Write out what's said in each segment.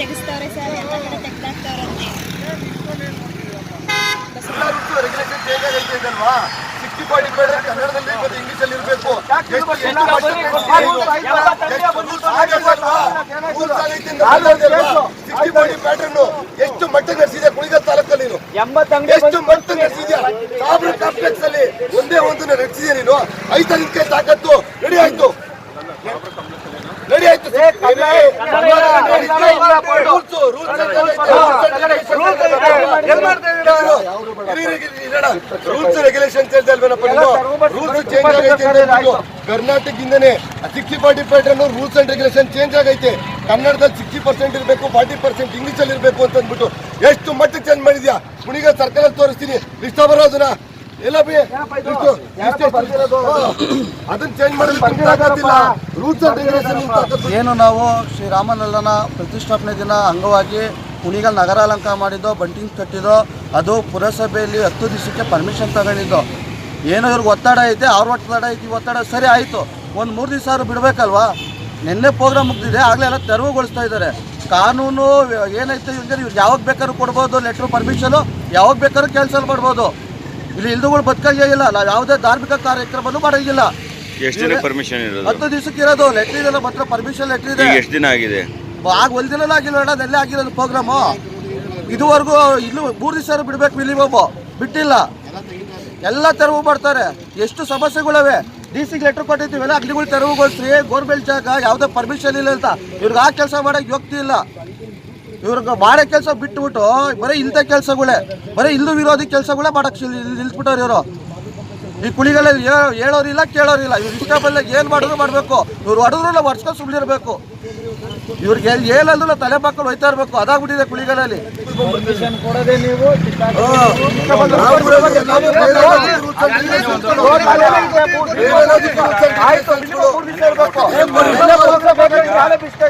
ತೆಗಿಸ್ತವ್ರೆ sir ಎಲ್ಲ ಕಡೆ ತೆಗ್ದಾಕ್ತವ್ರಂತೆ ಕನ್ನಡದಲ್ಲಿ ಇರಬೇಕು ಪ್ಯಾಟರ್ನು ಎಷ್ಟು ಮಟ್ಟ ನಡೆಸಿದೆ ಕುಳಿಗಲ್ ತಾಲೂಕಲ್ಲಿ ಎಷ್ಟು ಮಟ್ಟ ನಡೆಸಿದ್ಯಾ? ಅಲ್ಲಿ ಒಂದೇ ಒಂದು ನಡೆಸಿದ್ಯಾ ನೀನು? ಐದರಿಂದ ತಾಕತ್ತು. ರೆಡಿ ಆಯ್ತು. ರೂಲ್ಸ್ ರೆಗ್ಯುಲೇಷನ್ ರೂಲ್ಸ್ ಚೇಂಜ್ ಆಗೈತೆ ಕರ್ನಾಟಕದಿಂದನೇ sixty forty pattern rules and regulation change ಆಗೈತೆ ಕನ್ನಡದಲ್ಲಿ ಸಿಕ್ಸ್ಟಿ ಪರ್ಸೆಂಟ್ ಇರಬೇಕು ಫಾರ್ಟಿ ಪರ್ಸೆಂಟ್ ಇಂಗ್ಲೀಷಲ್ಲಿ ಇರಬೇಕು ಅಂತ ಅಂದ್ಬಿಟ್ಟು ಎಷ್ಟು ಮಟ್ಟಿಗೆ ಚೇಂಜ್ ಮಾಡಿದ್ಯಾ ಕುಣಿಗ ಸರ್ಕಲ್ ತೋರಿಸ್ತೀನಿ ಇಷ್ಟ ಬರೋದನ್ನ ಬಿ. ಅದನ್ನ ಚೇಂಜ್ ರೂಲ್ಸ್ ಏನು ನಾವು ಶ್ರೀರಾಮಲಲ್ಲನ ಪ್ರತಿಷ್ಠಾಪನೆ ದಿನ ಅಂಗವಾಗಿ ಕುಣಿಗಲ್ ನಗರ ಅಲಂಕಾರ ಮಾಡಿದ್ದೋ ಬಂಟಿಂಗ್ ಕಟ್ಟಿದ್ದೋ ಅದು ಪುರಸಭೆಯಲ್ಲಿ ಹತ್ತು ದಿವಸಕ್ಕೆ ಪರ್ಮಿಷನ್ ತಗೊಂಡಿದ್ದು. ಏನೋ ಇವ್ರಿಗೆ ಒತ್ತಡ ಐತೆ ಅವ್ರ ಒತ್ತಡ ಐತಿ ಒತ್ತಡ ಸರಿ ಆಯಿತು. ಒಂದು ಮೂರು ದಿವಸ ಅವ್ರು ಬಿಡಬೇಕಲ್ವಾ? ನಿನ್ನೆ ಪ್ರೋಗ್ರಾಮ್ ಮುಗ್ದಿದೆ ಆಗಲೇ ಎಲ್ಲ ತೆರವುಗೊಳಿಸ್ತಾ ಇದ್ದಾರೆ. ಕಾನೂನು ಏನೈತೆ ಇವ್ರಿಗೆ? ಇವ್ರು ಯಾವಾಗ ಬೇಕಾದ್ರೂ ಕೊಡ್ಬೋದು ಲೆಟ್ರು ಪರ್ಮಿಷನು ಯಾವಾಗ ಬೇಕಾದ್ರೂ ಕ್ಯಾನ್ಸಲ್ ಮಾಡ್ಬೋದು. ಇಲ್ಲಿ ಇಲ್ದುಗಳು ಬದುಕಾಗಿಲ್ಲ ನಾವು ಯಾವುದೇ ಧಾರ್ಮಿಕ ಕಾರ್ಯಕ್ರಮನು ಮಾಡೋಂಗಿಲ್ಲ. ಎಷ್ಟು ದಿನ ಪರ್ಮಿಷನ್ ಇರೋದು? ಹತ್ತು ದಿವಸಕ್ಕೆ ಇರೋದು. ಲೆಟ್ರ್ ಇದೆಲ್ಲ ಮಾತ್ರ ಪರ್ಮಿಷನ್ ಲೆಟ್ರ್ ಇದೆ. ಈಗ ಎಷ್ಟು ದಿನ ಆಗಿದೆ? ಆಗ ಒಂದಿನ ಆಗಿಲ್ಲ ಅಣ್ಣ ಎಲ್ಲೇ ಆಗಿರೋದು ಪ್ರೋಗ್ರಾಮು ಇದುವರೆಗೂ ಇಲ್ಲೂ ಮೂರು ದಿವಸ ಬಿಡ್ಬೇಕು ಮಿನಿಮಮ್ ಬಿಟ್ಟಿಲ್ಲ. ಎಲ್ಲ ತೆರವು ಮಾಡ್ತಾರೆ. ಎಷ್ಟು ಸಮಸ್ಯೆಗಳವೆ? ಡಿ ಸಿಗೆ ಲೆಟ್ರ್ ಕೊಟ್ಟಿದ್ದೀವಿ ಎಲ್ಲ ಅಗ್ನಿಗಳು ತೆರವುಗೊಳಿಸ್ರಿ. ಗೋರ್ಮೆಂಟ್ ಜಾಗ ಯಾವುದೇ ಪರ್ಮಿಷನ್ ಇಲ್ಲ ಅಂತ. ಇವ್ರಿಗೆ ಆ ಕೆಲಸ ಮಾಡೋಕ್ಕೆ ಯೋಗ್ತಿ ಇಲ್ಲ. ಇವ್ರಿಗೆ ಮಾಡೋ ಕೆಲಸ ಬಿಟ್ಬಿಟ್ಟು ಬರೀ ಇಲ್ದ ಕೆಲಸಗಳೇ ಬರೀ ಇಲ್ದು ವಿರೋಧಿ ಕೆಲಸಗಳೇ ಮಾಡಕ್ಕೆ ನಿಲ್ಸ್ಬಿಟ್ಟವ್ರು ಇವರು ಈ ಕುಳಿಗಳಲ್ಲಿ ಹೇಳೋರಿಲ್ಲ ಕೇಳೋರಿಲ್ಲ ಇವ್ರು ಇಷ್ಟ ಬಂದಾಗ ಏನು ಮಾಡಿದ್ರು ಮಾಡಬೇಕು ಇವ್ರು ಹೊಡೆದ್ರು ನಾವು ಹೊಡ್ಸ್ಕೊಂಡು ಸುಮ್ಮನಿರ್ಬೇಕು ಇವ್ರಿಗೆ ಏನಂದ್ರೂ ತಲೆ ಮಕ್ಕಳು ಹೋಯ್ತಾ ಇರಬೇಕು ಅದಾಗ್ಬಿಟ್ಟಿದೆ ಕುಳಿಗಳಲ್ಲಿ ಕೊಡದೆ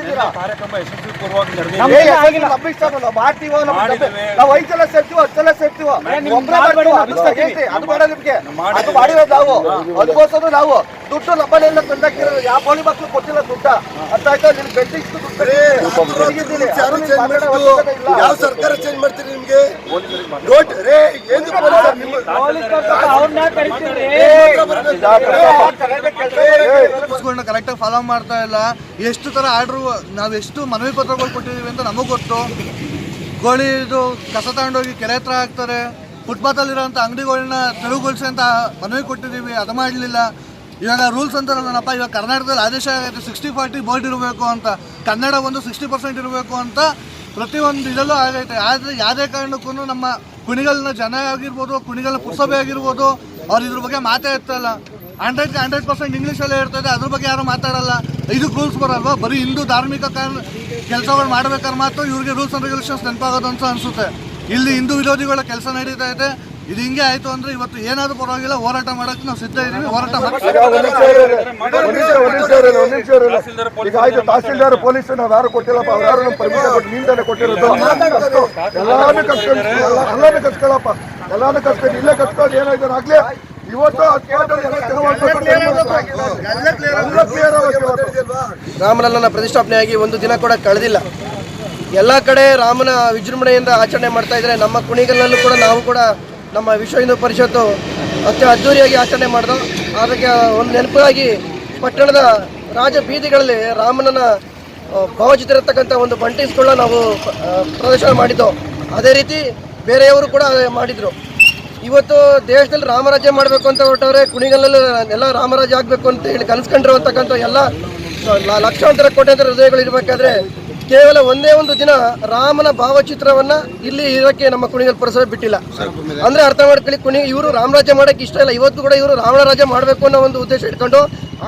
ಇದ್ದೀರಾ? ಮಾಡ್ತೀವೋ ನಾವು ಐದು ಸಲ ಸೇರ್ತೀವೋ ಹತ್ತು ಸಲ ಸೇರ್ತೀವೋ? ಒಬ್ಬರೇ ಮಾಡ್ತೀವೋ ಅದು ನಿಮ್ಗೆ. ಅದು ಮಾಡಿರೋದು ನಾವು. ಅದಕ್ಕೋಸ್ಕರ ನಾವು ದುಡ್ಡು ನಮ್ಮನೆಲ್ಲ ತಂದಾಕಿರೋ ಯಾವ ಬೋಳಿ ಮಕ್ಕಳು ಕೊಟ್ಟಿಲ್ಲ ದುಡ್ಡ? ಅಂತ ದುಡ್ಡು ಅವಶ್ಯಕತೆ ಇಲ್ಲ. ಯಾವ ಸರ್ಕಾರ ಚೇಂಜ್ ಮಾಡ್ತೀರಿ ನಿಮ್ಗೆ? ನೋಟ್ ರೇ ಏನು ರೂಲ್ಸ್ಗಳನ್ನ ಕರೆಕ್ಟಾಗಿ ಫಾಲೋ ಮಾಡ್ತಾ ಇಲ್ಲ. ಎಷ್ಟು ತರ ಆರ್ಡ್ರು ನಾವು ಎಷ್ಟು ಮನವಿ ಪತ್ರಗಳು ಕೊಟ್ಟಿದೀವಿ ಅಂತ ನಮಗೂ ಗೊತ್ತು. ಗೋಳಿ ಇದು ಕಸ ತಗೊಂಡೋಗಿ ಕೆರೆ ಹತ್ರ ಹಾಕ್ತಾರೆ. ಫುಟ್ಪಾತಲ್ಲಿರೋಂಥ ಅಂಗಡಿಗಳನ್ನ ತೆರವುಗೊಳಿಸಿ ಅಂತ ಮನವಿ ಕೊಟ್ಟಿದ್ದೀವಿ ಅದು ಮಾಡಲಿಲ್ಲ. ಇವಾಗ ರೂಲ್ಸ್ ಅಂತಾರಲ್ಲಪ್ಪ ಇವಾಗ ಕರ್ನಾಟಕದಲ್ಲಿ ಆದೇಶ ಆಗೈತೆ ಸಿಕ್ಸ್ಟಿ ಫಾರ್ಟಿ ಬೋರ್ಡ್ ಇರಬೇಕು ಅಂತ. ಕನ್ನಡ ಒಂದು ಸಿಕ್ಸ್ಟಿ ಪರ್ಸೆಂಟ್ ಇರಬೇಕು ಅಂತ ಪ್ರತಿಯೊಂದು ಇದರಲ್ಲೂ ಆಗೈತೆ. ಆದರೆ ಯಾವುದೇ ಕಾರಣಕ್ಕೂ ನಮ್ಮ ಕುಣಿಗಲ್ನ ಜನ ಆಗಿರ್ಬೋದು, ಕುಣಿಗಲ್ನ ಪುರಸಭೆ ಆಗಿರ್ಬೋದು, ಅವ್ರು ಇದ್ರ ಬಗ್ಗೆ ಮಾತೇ ಇರ್ತಲ್ಲ ಹಂಡ್ರೆಡ್ ಹಂಡ್ರೆಡ್ ಪರ್ಸೆಂಟ್ ಇಂಗ್ಲೀಷಲ್ಲೇ ಇರ್ತದೆ, ಅದ್ರ ಬಗ್ಗೆ ಯಾರು ಮಾತಾಡಲ್ಲ. ಇದಕ್ಕೆ ರೂಲ್ಸ್ ಬರಲ್ವಾ? ಬರೀ ಹಿಂದೂ ಧಾರ್ಮಿಕ ಕಾರಣ ಕೆಲಸಗಳು ಮಾಡ್ಬೇಕಾದ್ರೆ ಮಾತ್ರ ಇವ್ರಿಗೆ ರೂಲ್ಸ್ ಆ್ಯಂಡ್ ರೆಗ್ಯುಲೇಷನ್ಸ್ ನೆನಪಾಗೋದು ಅಂತ ಅನಿಸುತ್ತೆ. ಇಲ್ಲಿ ಹಿಂದೂ ವಿರೋಧಿಗಳ ಕೆಲಸ ನಡೀತಾ ಇದೆ. ಇದು ಹಿಂಗೆ ಆಯಿತು ಅಂದರೆ ಇವತ್ತು ಏನಾದರೂ ಪರವಾಗಿಲ್ಲ ಹೋರಾಟ ಮಾಡೋಕ್ಕೆ ನಾವು ಸಿದ್ಧ ಇದ್ದೀವಿ ಹೋರಾಟ ಮಾಡ್ತೀವಿ. ಈಗ ಆಯ್ತು ತಹಸೀಲ್ದಾರ್ ಪೊಲೀಸ್ ನಾವು ಯಾರು ಕೊಟ್ಟಿಲ್ಲಪ್ಪ ಅವ್ರು ಯಾರು ನಮ್ಮ ಪರ್ಮಿಷನ್ ಕೊಟ್ಟು ನಿಂದಾನೆ ಕೊಟ್ಟಿರೋದು. ಎಲ್ಲಾನು ಕಟ್ಕೊಂಡು ಎಲ್ಲಾನು ಕಸ್ಕೊಳಪ್ಪ ಎಲ್ಲಾನು ಕಸ್ಕೊಂಡು ಇಲ್ಲೇ ಕಟ್ಕೊಂಡು ಏನಾಯ್ತು ಆಗ್ಲಿ ಇವತ್ತು ಹತ್ತು ಎಲ್ಲ ಕ್ಲಿಯರ್ ರಾಮಲಲ್ಲನ ಪ್ರತಿಷ್ಠಾಪನೆಯಾಗಿ ಒಂದು ದಿನ ಕೂಡ ಕಳೆದಿಲ್ಲ. ಎಲ್ಲ ಕಡೆ ರಾಮನ ವಿಜೃಂಭಣೆಯಿಂದ ಆಚರಣೆ ಮಾಡ್ತಾ ಇದ್ರೆ ನಮ್ಮ ಕುಣಿಗಲ್ನಲ್ಲೂ ಕೂಡ ನಾವು ಕೂಡ ನಮ್ಮ ವಿಶ್ವ ಹಿಂದೂ ಪರಿಷತ್ತು ಅತ್ಯ ಅದ್ದೂರಿಯಾಗಿ ಆಚರಣೆ ಮಾಡಿದ್ರು ಅದಕ್ಕೆ ಒಂದು ನೆನಪಾಗಿ ಪಟ್ಟಣದ ರಾಜ ಬೀದಿಗಳಲ್ಲಿ ರಾಮನನ್ನ ಭಾವಚಿತ್ರ ಇರತಕ್ಕಂಥ ಒಂದು ಬಂಟಿಸ್ಗಳನ್ನ ನಾವು ಪ್ರದರ್ಶನ ಮಾಡಿದ್ದು. ಅದೇ ರೀತಿ ಬೇರೆಯವರು ಕೂಡ ಮಾಡಿದರು. ಇವತ್ತು ದೇಶದಲ್ಲಿ ರಾಮರಾಜ್ಯ ಮಾಡಬೇಕು ಅಂತ ಹೊರಟವ್ರೆ ಕುಣಿಗಲ್ಲಲ್ಲಿ ಎಲ್ಲ ರಾಮರಾಜ್ಯ ಆಗಬೇಕು ಅಂತ ಹೇಳಿ ಕನಸ್ಕೊಂಡಿರುವಂತಕ್ಕಂಥ ಎಲ್ಲ ಲಕ್ಷಾಂತರ ಕೋಟ್ಯಾಂತರ ಹೃದಯಗಳು ಇರಬೇಕಾದ್ರೆ ಕೇವಲ ಒಂದೇ ಒಂದು ದಿನ ರಾಮನ ಭಾವಚಿತ್ರವನ್ನ ಇಲ್ಲಿ ಇರೋಕ್ಕೆ ನಮ್ಮ ಕುಣಿಗಲ್ ಪುರಸಭೆ ಬಿಟ್ಟಿಲ್ಲ. ಅಂದ್ರೆ ಅರ್ಥ ಮಾಡ್ಕೊಳ್ಳಿ ಕುಣಿ ಇವರು ರಾಮರಾಜ್ಯ ಮಾಡಕ್ಕೆ ಇಷ್ಟ ಇಲ್ಲ. ಇವತ್ತು ಕೂಡ ಇವರು ರಾವಣ ರಾಜ್ಯ ಮಾಡಬೇಕು ಅನ್ನೋ ಒಂದು ಉದ್ದೇಶ ಇಟ್ಕೊಂಡು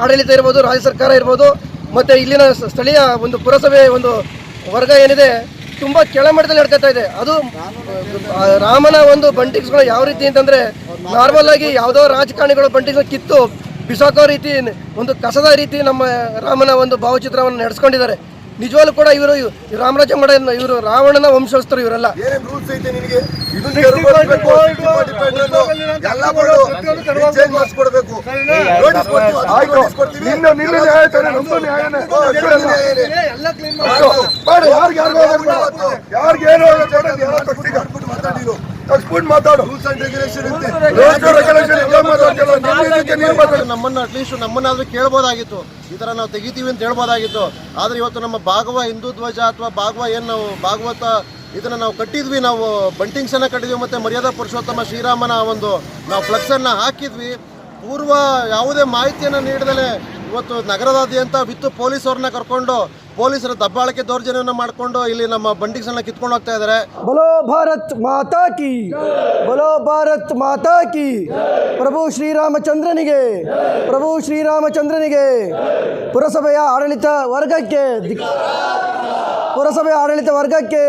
ಆಡಳಿತ ಇರ್ಬೋದು, ರಾಜ್ಯ ಸರ್ಕಾರ ಇರ್ಬೋದು, ಮತ್ತೆ ಇಲ್ಲಿನ ಸ್ಥಳೀಯ ಒಂದು ಪುರಸಭೆ ಒಂದು ವರ್ಗ ಏನಿದೆ, ತುಂಬಾ ಕೆಳಮಟ್ಟದಲ್ಲಿ ನಡ್ಕೊತಾ ಇದೆ. ಅದು ರಾಮನ ಒಂದು ಬಂಟಿಕ್ಸ್ಗಳು ಯಾವ ರೀತಿ ಅಂತಂದ್ರೆ ನಾರ್ಮಲ್ ಆಗಿ ಯಾವುದೋ ರಾಜಕಾರಣಿಗಳು ಬಂಟಿಕ್ಸ್ ಕಿತ್ತು ಬಿಸಾಕೋ ರೀತಿ, ಒಂದು ಕಸದ ರೀತಿ ನಮ್ಮ ರಾಮನ ಒಂದು ಭಾವಚಿತ್ರವನ್ನು ನಡೆಸ್ಕೊಂಡಿದ್ದಾರೆ. ನಿಜವಾಗ್ಲೂ ಕೂಡ ಇವರು ರಾಮರಾಜ ಮಡ ಇವರು ರಾವಣನ ವಂಶಸ್ಥರು ಇವರೆಲ್ಲ ಏನೇನ್ ರೂಲ್ಸ್ ಐತೆ ನಿನಗೆ ಇದನ್ನ ತೆರವುಗೊಳಿಸ್ಬೇಕು, 60 ಪರ್ಸೆಂಟ್ ಎಲ್ಲ ಬೋರ್ಡು ಚೇಂಜ್ ಮಾಡಿಸ್ಕೊಡ್ಬೇಕು ನೋಟಿಸ್ ಕೊಡ್ತೀವಿ ಅದಕ್ಕೆ ನೋಟಿಸ್ ಕೊಡ್ತೀವಿ ನಿನ್ನ ನಿನ್ನ ನ್ಯಾಯ ತಾನೆ ನಮ್ದು ನ್ಯಾಯನೇ ಮಾಡಿ ಯಾರಿಗೆ ಯಾರಿಗೂ ಯಾರಿಗೆ ಏನೋ ಮಾತಾಡಿ. ರೂಲ್ಸ್ ಅಂಡ್ ರೆಗ್ಯುಲೇಷನ್ ರೆಗ್ಯುಲೇಷನ್ ನಮ್ಮನ್ನ ಅಟ್ಲೀಸ್ಟ್ ನಮ್ಮನ್ನಾದ್ರೂ ಕೇಳ್ಬೋದಾಗಿತ್ತು. ಈ ತರ ನಾವು ತೆಗಿತೀವಿ ಅಂತ ಹೇಳ್ಬೋದಾಗಿತ್ತು. ಆದ್ರೆ ಇವತ್ತು ನಮ್ಮ ಭಾಗವ ಹಿಂದೂ ಧ್ವಜ ಅಥವಾ ಭಾಗವ ಏನ್ ನಾವು ಭಾಗವತ ಇದನ್ನ ನಾವು ಕಟ್ಟಿದ್ವಿ. ನಾವು ಬಂಟಿಂಗ್ಸ್ ಅನ್ನ ಕಟ್ಟಿದ್ವಿ ಮತ್ತೆ ಮರ್ಯಾದಾ ಪುರುಷೋತ್ತಮ ಶ್ರೀರಾಮನ ಒಂದು ನಾವು ಫ್ಲಕ್ಸ್ ಅನ್ನ ಹಾಕಿದ್ವಿ. ಪೂರ್ವ ಯಾವುದೇ ಮಾಹಿತಿಯನ್ನ ನೀಡದಲೆ ಇವತ್ತು ನಗರದಾದ್ಯಂತ ಬಿತ್ತು ಪೊಲೀಸರನ್ನ ಕರ್ಕೊಂಡು ಪೊಲೀಸರ ದಬ್ಬಾಳಿಕೆ ದೌರ್ಜನ್ಯವನ್ನು ಮಾಡಿಕೊಂಡು ಇಲ್ಲಿ ನಮ್ಮ ಬಂಡಿಗ್ಸನ್ನ ಕಿತ್ಕೊಂಡು ಹೋಗ್ತಾ ಇದ್ದಾರೆ. ಬಲೋ ಭಾರತ್ ಮಾತಾ ಕಿ, ಬಲೋ ಭಾರತ್ ಮಾತಾ ಕಿ, ಪ್ರಭು ಶ್ರೀರಾಮಚಂದ್ರನಿಗೆ ಪ್ರಭು ಶ್ರೀರಾಮಚಂದ್ರನಿಗೆ ಪುರಸಭೆಯ ಆಡಳಿತ ವರ್ಗಕ್ಕೆ ಪುರಸಭೆಯ ಆಡಳಿತ ವರ್ಗಕ್ಕೆ